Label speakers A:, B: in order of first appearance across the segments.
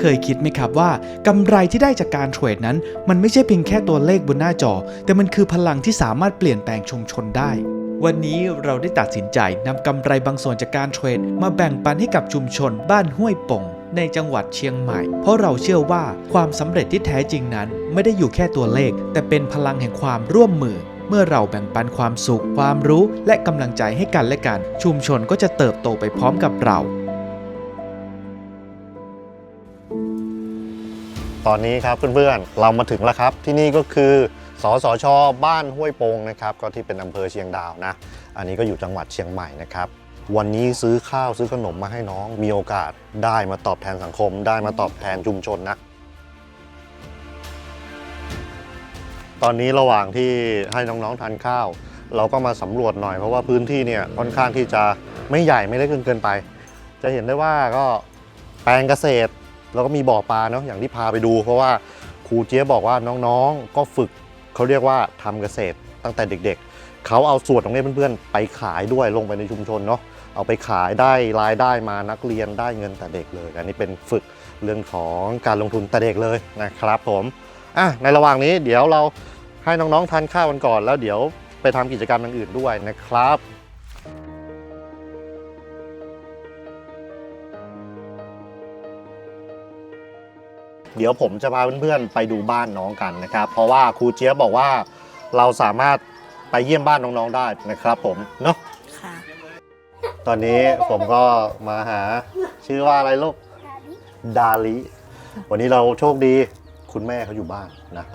A: เคยคิดไหมครับว่ากำไรที่ได้จากการเทรดนั้น มันไม่ใช่เพียงแค่ตัวเลขบนหน้าจอ แต่มันคือพลังที่สามารถเปลี่ยนแปลงชุมชนได้ วันนี้เราได้ตัดสินใจนำกำไรบางส่วนจากการเทรด มาแบ่งปันให้กับชุมชน บ้านห้วยป่งในจังหวัดเชียงใหม่ เพราะเราเชื่อว่าความสำเร็จที่แท้จริงนั้น ไม่ได้อยู่แค่ตัวเลข แต่เป็นพลังแห่งความร่วมมือ เมื่อเราแบ่งปันความสุข ความรู้ และกำลังใจให้กันและกัน ชุมชนก็จะเติบโตไปพร้อมกับเรา
B: ตอนนี้ครับเพื่อนๆเรามาถึงแล้วครับ ที่นี่ก็คือสสชบ้านห้วยโป่งนะครับก็ที่เป็นอำเภอเชียงดาวนะ อันนี้ก็อยู่จังหวัดเชียงใหม่นะครับวันนี้ซื้อข้าวซื้อขนมมาให้น้องมีโอกาสได้มาตอบแทนสังคม ได้มาตอบแทนชุมชนนะ ตอนนี้ระหว่างที่ให้น้องๆทานข้าว เราก็มาสำรวจหน่อยเพราะว่าพื้นที่เนี่ยค่อนข้างที่จะไม่ใหญ่ไม่เล็กจนเกินไป จะเห็นได้ว่าก็แปลงเกษตร แล้วก็มีบ่อปลาเนาะอย่างที่พาไปดู เพราะว่าครูเจี๊ยบบอกว่าน้องๆ ก็ฝึกเขาเรียกว่าทำเกษตรตั้งแต่เด็กๆ เขาเอาส่วนตรงนี้เพื่อนๆ ไปขายด้วยลงไปในชุมชนเนาะเอาไปขายได้รายได้มานักเรียนได้เงินแต่เด็กเลย อันนี้เป็นฝึกเรื่องของการลงทุนแต่เด็กเลยนะครับผมอะในระหว่างนี้เดี๋ยวเราให้น้องๆทานข้าวกันก่อน แล้วเดี๋ยวไปทำกิจกรรมอย่างอื่นด้วยนะครับ เดี๋ยวผมจะพาเพื่อนๆไปดูบ้านน้องกันนะครับ เพราะว่าครูเจี๊ยบบอกว่าเราสามารถไปเยี่ยมบ้านน้องๆได้นะครับ ผมเนาะ
C: ค่ะ
B: ตอนนี้ผมก็มาหาชื่อว่าอะไรลูกดาลิวันนี้เราโชคดีคุณแม่เขาอยู่บ้านนะ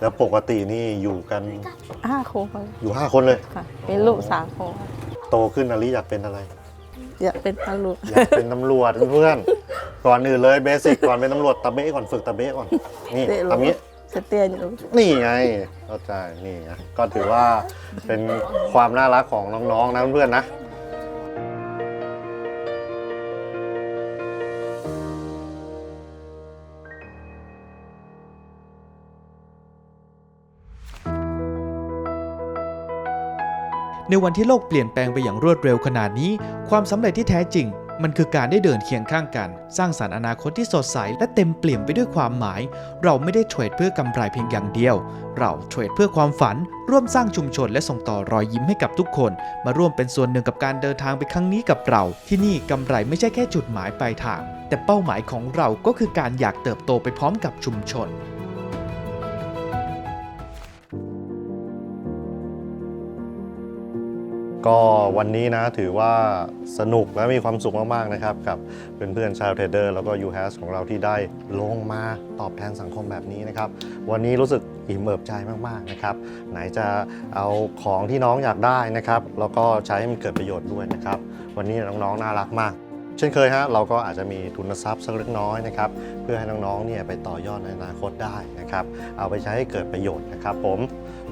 B: แล้วปกตินี่อยู่กัน
C: ห้าคน
B: อยู่5คนเลย
C: ค่ะเป็นลูกสามคน
B: โตขึ้นอาลิอยากเป็นอะไร
C: อยากเป็นตำรวจ
B: อยากเป็นตำรวจเพื่อนๆ ก่อนอื่นเลยเบสิกก่อนเป็นตำรวจตะเบ้ก่อนฝึกตะเบ้ก่อน นี่
C: เตะล
B: ทำงี้
C: สเตียนอยู่
B: นี่ไงเข้าใจนี่ไงก็ถือว่าเป็นความน่ารักของน้องๆนะเพื่อนๆนะ
A: ในวันที่โลกเปลี่ยนแปลงไปอย่างรวดเร็วขนาดนี้ ความสำเร็จที่แท้จริง มันคือการได้เดินเคียงข้างกัน สร้างสรรค์อนาคตที่สดใส และเต็มเปี่ยมไปด้วยความหมาย เราไม่ได้เทรดเพื่อกำไรเพียงอย่างเดียว เราเทรดเพื่อความฝัน ร่วมสร้างชุมชนและส่งต่อรอยยิ้มให้กับทุกคน มาร่วมเป็นส่วนหนึ่งกับการเดินทางไปครั้งนี้กับเรา ที่นี่กำไรไม่ใช่แค่จุดหมายปลายทาง แต่เป้าหมายของเราก็คือการอยากเติบโตไปพร้อมกับชุมชน
B: ก็วันนี้นะถือว่าสนุกและมีความสุขมาก ๆ นะครับ กับเพื่อนๆชาวเทรดเดอร์แล้วก็ u h a s ของเราที่ได้ลงมาตอบแทนสังคมแบบนี้นะครับ วันนี้รู้สึกอิ่มเอิบใจมาก ๆ นะครับ ไหนจะเอาของที่น้องอยากได้นะครับ แล้วก็ใช้ให้มันเกิดประโยชน์ด้วยนะครับ วันนี้น้อง ๆ น่ารักมาก เช่นเคยฮะเราก็อาจจะมีทุนทรัพย์สักเล็กน้อยนะครับเพื่อให้น้องๆเนี่ยไปต่อยอดในอนาคตได้นะครับเอาไปใช้ให้เกิดประโยชน์นะครับผม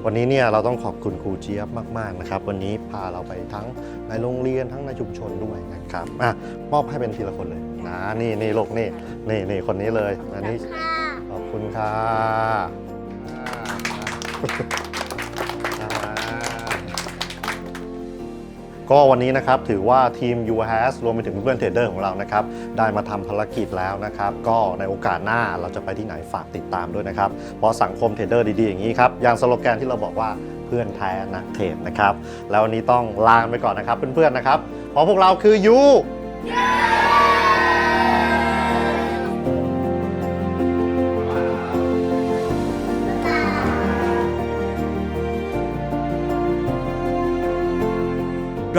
B: วันนี้เนี่ยเราต้องขอบคุณครูเจี๊ยบมากๆนะครับวันนี้พาเราไปทั้งในโรงเรียนทั้งในชุมชนด้วยนะครับอะมอบให้เป็นทีละคนเลยนะนี่นี่ลูกนี่นี่นี่คนนี้เลยอันนี้ขอบคุณค่ะ ก็วันนี้นะครับถือว่าทีม u h a s รวมไปถึงเพื่อนเทรดเดอร์ของเรานะครับได้มาทำภารกิจแล้วนะครับก็ในโอกาสหน้าเราจะไปที่ไหนฝากติดตามด้วยนะครับเพราะสังคมเทรดเดอร์ดีๆอย่างนี้ครับอย่างสโลแกนที่เราบอกว่าเพื่อนแท้นักเทรดนะครับแล้ววันนี้ต้องลาไปก่อนนะครับเพื่อนๆนะครับเพราะพวกเราคือ you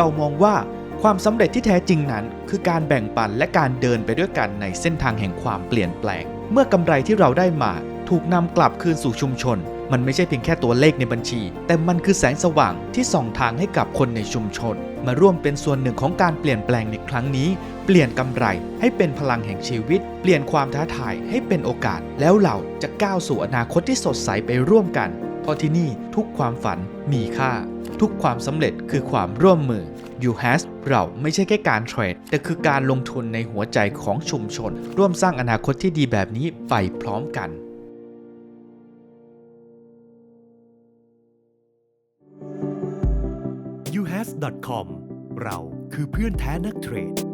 A: เรามองว่าความสำเร็จที่แท้จริงนั้น คือการแบ่งปันและการเดินไปด้วยกันในเส้นทางแห่งความเปลี่ยนแปลง เมื่อกำไรที่เราได้มา ถูกนำกลับคืนสู่ชุมชน มันไม่ใช่เพียงแค่ตัวเลขในบัญชี แต่มันคือแสงสว่างที่ส่องทางให้กับคนในชุมชน มาร่วมเป็นส่วนหนึ่งของการเปลี่ยนแปลงในครั้งนี้ เปลี่ยนกำไรให้เป็นพลังแห่งชีวิต เปลี่ยนความท้าทายให้เป็นโอกาส แล้วเราจะก้าวสู่อนาคตที่สดใสไปร่วมกัน เพราะที่นี่ทุกความฝันมีค่า ทุกความสำเร็จคือความร่วมมือ u h a s เราไม่ใช่แค่การเทรด แต่คือการลงทุนในหัวใจของชุมชน ร่วมสร้างอนาคตที่ดีแบบนี้ไปพร้อมกัน
D: u h a s c o m เราคือเพื่อนแท้นักเทรด